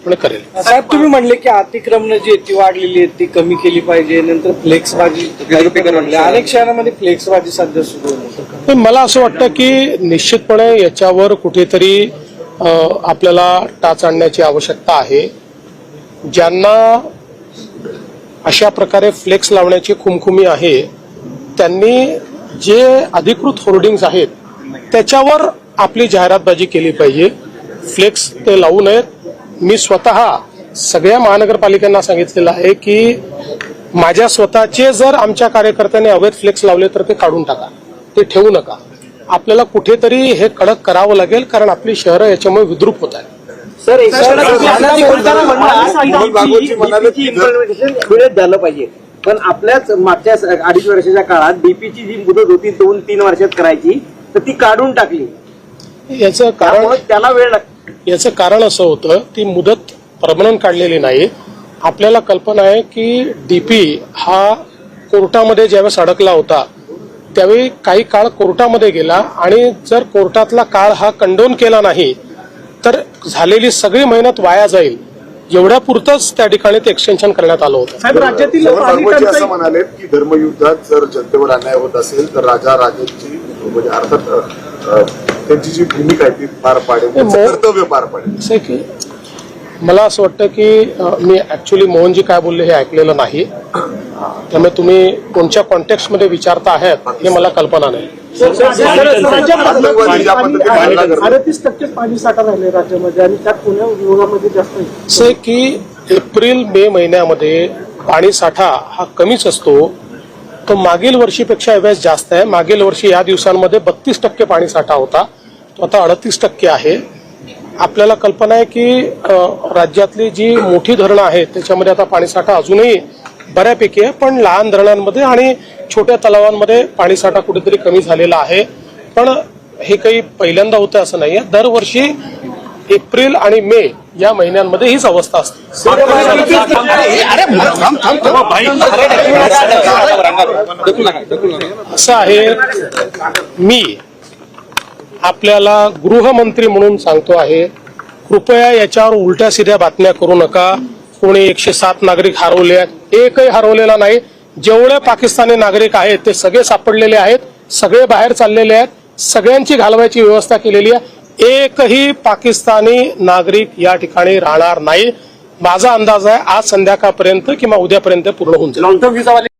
निश्चितपणे करेल. साहेब तुम्ही म्हणले की अतिक्रमण जी आहे ती वाढलेली आहे ती कमी केली पाहिजे नंतर पण म्हणले अनेक शहरामध्ये फ्लेक्सबाजी सध्या सुरू पण मला असं वाटतं की निश्चितपणे याच्यावर कुठेतरी आपल्याला टाच आणण्याची आवश्यकता आहे. ज्यांना अशा प्रकारे फ्लेक्स लावण्याची खुमखुमी आहे त्यांनी जे अधिकृत होर्डिंग्स आहेत त्याच्यावर आपली जाहिरातबाजी केली पाहिजे. फ्लेक्स ते लावू नयेत. मी स्वतः सगळ्या महानगरपालिकांना सांगितलेलं आहे की माझ्या स्वतःचे जर आमच्या कार्यकर्त्यांनी अवैध फ्लेक्स लावले तर ते काढून टाका. ते ठेवू नका. आपल्याला कुठेतरी हे कडक करावं लागेल कारण आपली शहरं याच्यामुळे विद्रूप होत आहेत. सर झालं पाहिजे. पण आपल्याच मागच्या अडीच वर्षाच्या काळात डीपीची जी मुदत होती दोन तीन वर्षात करायची तर ती काढून टाकली. याचं कारण त्याला वेळ लागतो. याचं कारण असं होतं ती मुदत परमनंट काढलेली नाही. आपल्याला कल्पना आहे की डीपी हा कोर्टामध्ये ज्यावेळेस अडकला होता त्यावेळी काही काळ कोर्टामध्ये गेला आणि जर कोर्टातला काळ हा कंडोन केला नाही तर झालेली सगळी मेहनत वाया जाईल. एवढ्या पुरतच त्या ठिकाणी ते एक्सटेन्शन करण्यात आलं होतं. साहेब राज्यातील असं म्हणाले की धर्मयुद्धात जर जनतेवर अन्याय होत असेल तर राजा राजांची म्हणजे अर्थात त्यांची जी भूमिका आहे ती पार पाडेल त्यांचं कर्तव्य पार पाडेल की मला असं वाटतं की मी ऍक्च्युली मोहनजी काय बोलले हे ऐकलेलं नाही त्यामुळे तुम्ही कोणत्या कॉन्टेक्स्टमध्ये विचारता आहात हे मला कल्पना नाही अडतीस टक्के पाणी साठा राहिले राज्यामध्ये आणि त्यात पुण्या विभागामध्ये जास्त आहे. असं आहे की एप्रिल मे महिन्यामध्ये पाणी साठा हा कमीच असतो तो मागील वर्षीपेक्षा यावेळेस जास्त आहे मागील वर्षी या दिवसांमध्ये बत्तीस टक्के पाणी साठा होता तो आता अडतीस टक्के आहे आपल्याला कल्पना आहे की राज्यातली जी मोठी धरणं आहेत त्याच्यामध्ये आता पाणीसाठा अजूनही बऱ्यापैकी आहे पण लहान धरणांमध्ये आणि छोट्या तलावांमध्ये पाणीसाठा कुठेतरी कमी झालेला आहे पण हे काही पहिल्यांदा होतं असं नाही दरवर्षी एप्रिल आणि मे या महिन्यांमध्ये हीच अवस्था असते असं आहे मी आपल्याला गृहमंत्री म्हणून सांगतो आहे कृपया याच्यावर उलट्या सिध्या बातम्या करू नका. कोणी एकशे सात नागरिक हरवले आहेत. एकही हरवलेला नाही. जेवढे पाकिस्तानी नागरिक आहेत ते सगळे सापडलेले आहेत सगळे बाहेर चाललेले आहेत सगळ्यांची घालवायची व्यवस्था केलेली आहे. एकही पाकिस्तानी नागरिक या ठिकाणी राहणार नाही. माझा अंदाज आहे आज संध्याकाळपर्यंत किंवा उद्यापर्यंत पूर्ण होऊन जाईल.